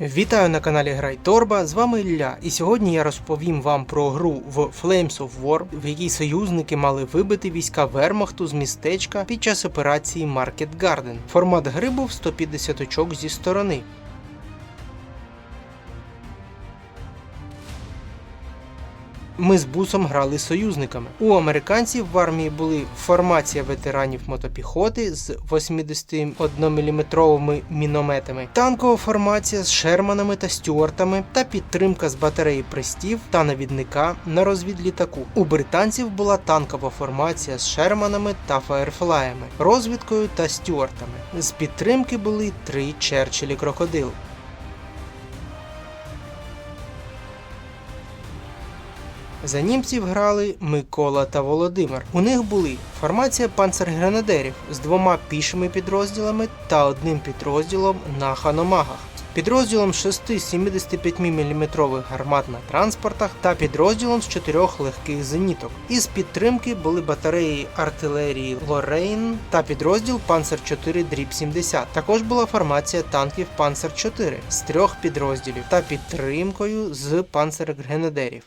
Вітаю на каналі Грай Торба, з вами Ілля, і сьогодні я розповім вам про гру в Flames of War, в якій союзники мали вибити війська Вермахту з містечка під час операції Market Garden. Формат гри був 150 очок зі сторони. Ми з бусом грали союзниками. У американців в армії були формація ветеранів мотопіхоти з 81-мм мінометами, танкова формація з Шерманами та Стюартами та підтримка з батареї престів та навідника на розвідлітаку. У британців була танкова формація з Шерманами та Фаєрфлаями, розвідкою та Стюартами. З підтримки були три Черчиллі крокодил. За німців грали Микола та Володимир. У них були формація панцергренадерів з двома пішими підрозділами та одним підрозділом на ханомагах. Підрозділом 6 75 мм гармат на транспортах та підрозділом з чотирьох легких зеніток. Із підтримки були батареї артилерії Лорейн та підрозділ Панцер 4 Дріб 70. Також була формація танків Панцер 4 з трьох підрозділів та підтримкою з панцергренадерів.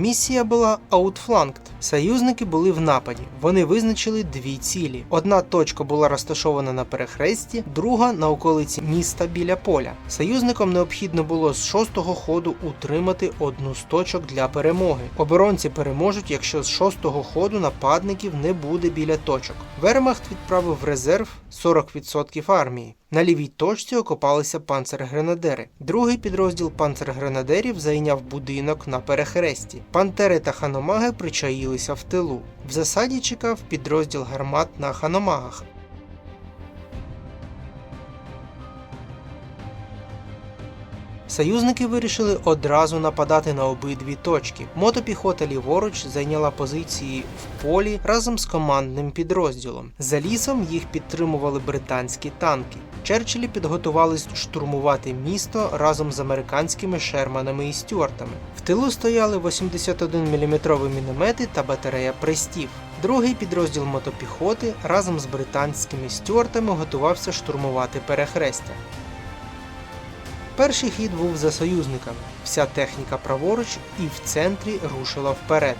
Місія була Outflanked. Союзники були в нападі. Вони визначили дві цілі. Одна точка була розташована на перехресті, друга на околиці міста біля поля. Союзникам необхідно було з шостого ходу утримати одну з точок для перемоги. Оборонці переможуть, якщо з шостого ходу нападників не буде біля точок. Вермахт відправив в резерв 40% армії. На лівій точці окопалися панцергренадери. Другий підрозділ панцергренадерів зайняв будинок на перехресті. Пантери та ханомаги причаїлися в тилу. В засаді чекав підрозділ гармат на ханомагах. Союзники вирішили одразу нападати на обидві точки. Мотопіхота ліворуч зайняла позиції в полі разом з командним підрозділом. За лісом їх підтримували британські танки. Черчиллі підготувались штурмувати місто разом з американськими шерманами і стюартами. В тилу стояли 81 мм міномети та батарея престів. Другий підрозділ мотопіхоти разом з британськими стюартами готувався штурмувати перехрестя. Перший хід був за союзниками. Вся техніка праворуч і в центрі рушила вперед.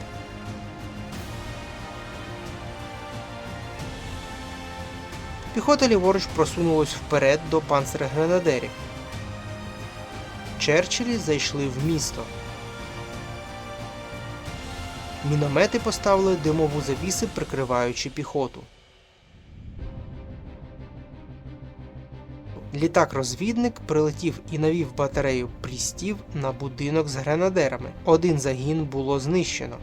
Піхота ліворуч просунулась вперед до панцергренадерів. Черчиллі зайшли в місто. Міномети поставили димову завіси, прикриваючи піхоту. Літак-розвідник прилетів і навів батарею прістів на будинок з гренадерами. Один загін було знищено.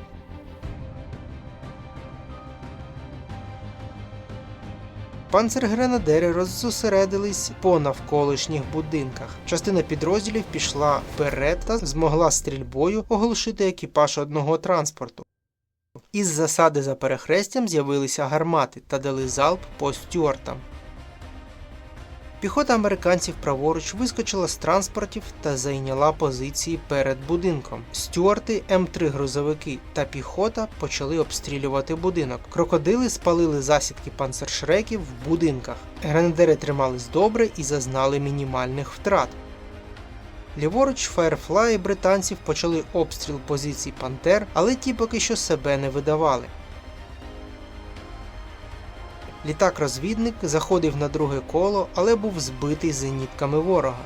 Панцергренадери роззосередились по навколишніх будинках. Частина підрозділів пішла вперед та змогла стрільбою оглушити екіпаж одного транспорту. Із засади за перехрестям з'явилися гармати та дали залп по стюартам. Піхота американців праворуч вискочила з транспортів та зайняла позиції перед будинком. Стюарти, М3 грузовики та піхота почали обстрілювати будинок. Крокодили спалили засідки панцершреків в будинках. Гренадери тримались добре і зазнали мінімальних втрат. Ліворуч Фаєрфлаї британців почали обстріл позицій Пантер, але ті поки що себе не видавали. Літак-розвідник заходив на друге коло, але був збитий зенітками ворога.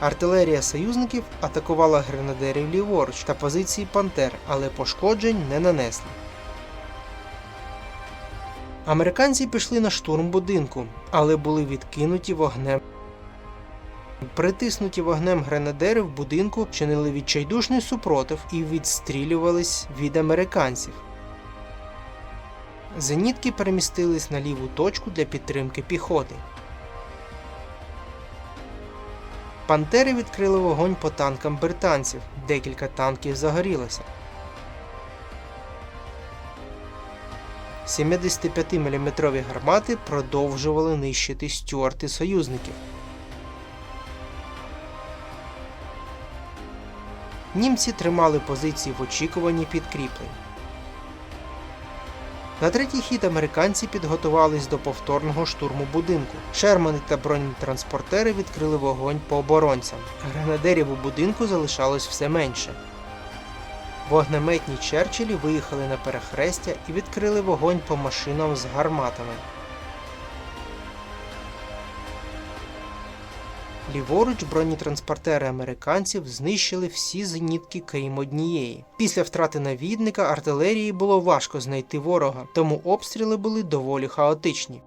Артилерія союзників атакувала гренадерів ліворуч та позиції Пантер, але пошкоджень не нанесли. Американці пішли на штурм будинку, але були відкинуті вогнем. Притиснуті вогнем гренадери в будинку чинили відчайдушний супротив і відстрілювались від американців. Зенітки перемістились на ліву точку для підтримки піхоти. Пантери відкрили вогонь по танкам британців. Декілька танків загорілося. 75 мм гармати продовжували нищити стюарти союзників. Німці тримали позиції в очікуванні підкріплень. На третій хід американці підготувались до повторного штурму будинку. Шермани та бронетранспортери відкрили вогонь по оборонцям. Гренадерів у будинку залишалось все менше. Вогнеметні Черчиллі виїхали на перехрестя і відкрили вогонь по машинам з гарматами. Ліворуч бронетранспортери американців знищили всі зенітки крім однієї. Після втрати навідника артилерії було важко знайти ворога, тому обстріли були доволі хаотичні.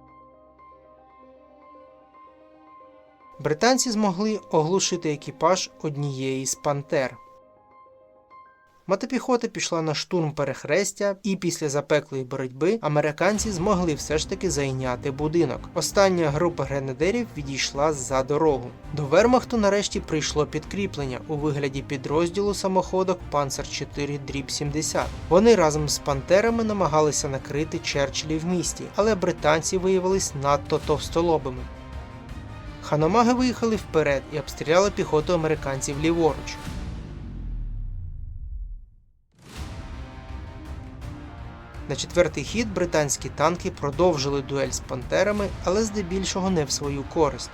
Британці змогли оглушити екіпаж однієї з пантер. Мотопіхота пішла на штурм перехрестя, і після запеклої боротьби американці змогли все ж таки зайняти будинок. Остання група гренадерів відійшла за дорогу. До Вермахту нарешті прийшло підкріплення у вигляді підрозділу самоходок Панцер 4 дріб 70. Вони разом з пантерами намагалися накрити Черчиллі в місті, але британці виявились надто товстолобими. Ханомаги виїхали вперед і обстріляли піхоту американців ліворуч. На четвертий хід британські танки продовжили дуель з пантерами, але здебільшого не в свою користь.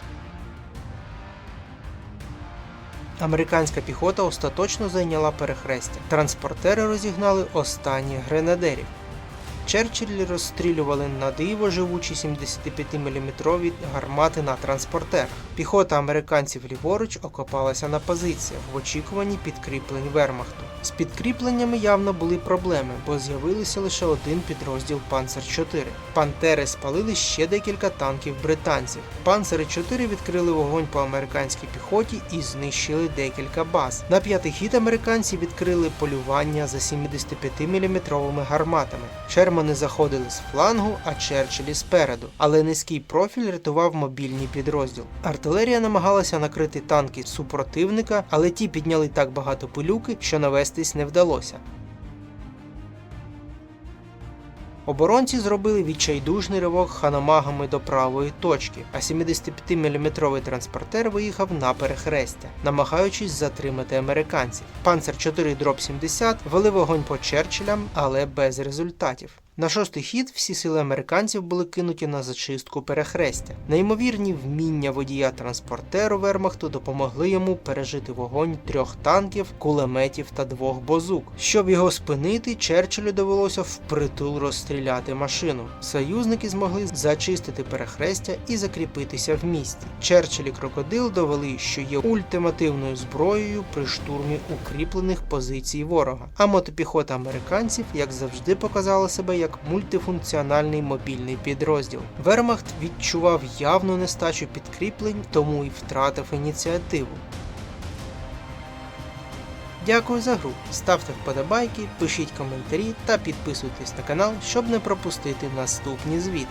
Американська піхота остаточно зайняла перехрестя. Транспортери розігнали останніх гренадерів. Черчиллі розстрілювали на диво живучі 75-мм гармати на транспортерах. Піхота американців ліворуч окопалася на позиціях в очікуванні підкріплень Вермахту. З підкріпленнями явно були проблеми, бо з'явилися лише один підрозділ Панцер 4. Пантери спалили ще декілька танків британців. Панцери 4 відкрили вогонь по американській піхоті і знищили декілька баз. На п'ятий хід американці відкрили полювання за 75-мм гарматами. Шермани заходили з флангу, а Черчиллі спереду, але низький профіль рятував мобільний підрозділ. Артилерія намагалася накрити танки супротивника, але ті підняли так багато пилюки, що навестись не вдалося. Оборонці зробили відчайдушний ривок ханомагами до правої точки, а 75-мм транспортер виїхав на перехрестя, намагаючись затримати американців. Панцер 4 дроп 70 вели вогонь по Черчиллям, але без результатів. На шостий хід всі сили американців були кинуті на зачистку перехрестя. Неймовірні вміння водія транспортеру Вермахту допомогли йому пережити вогонь трьох танків, кулеметів та двох бозук. Щоб його спинити, Черчиллю довелося впритул розстріляти машину. Союзники змогли зачистити перехрестя і закріпитися в місті. Черчилль і крокодил довели, що є ультимативною зброєю при штурмі укріплених позицій ворога. А мотопіхота американців, як завжди, показала себе як мультифункціональний мобільний підрозділ. Вермахт відчував явну нестачу підкріплень, тому і втратив ініціативу. Дякую за гру. Ставте вподобайки, пишіть коментарі та підписуйтесь на канал, щоб не пропустити наступні звіти.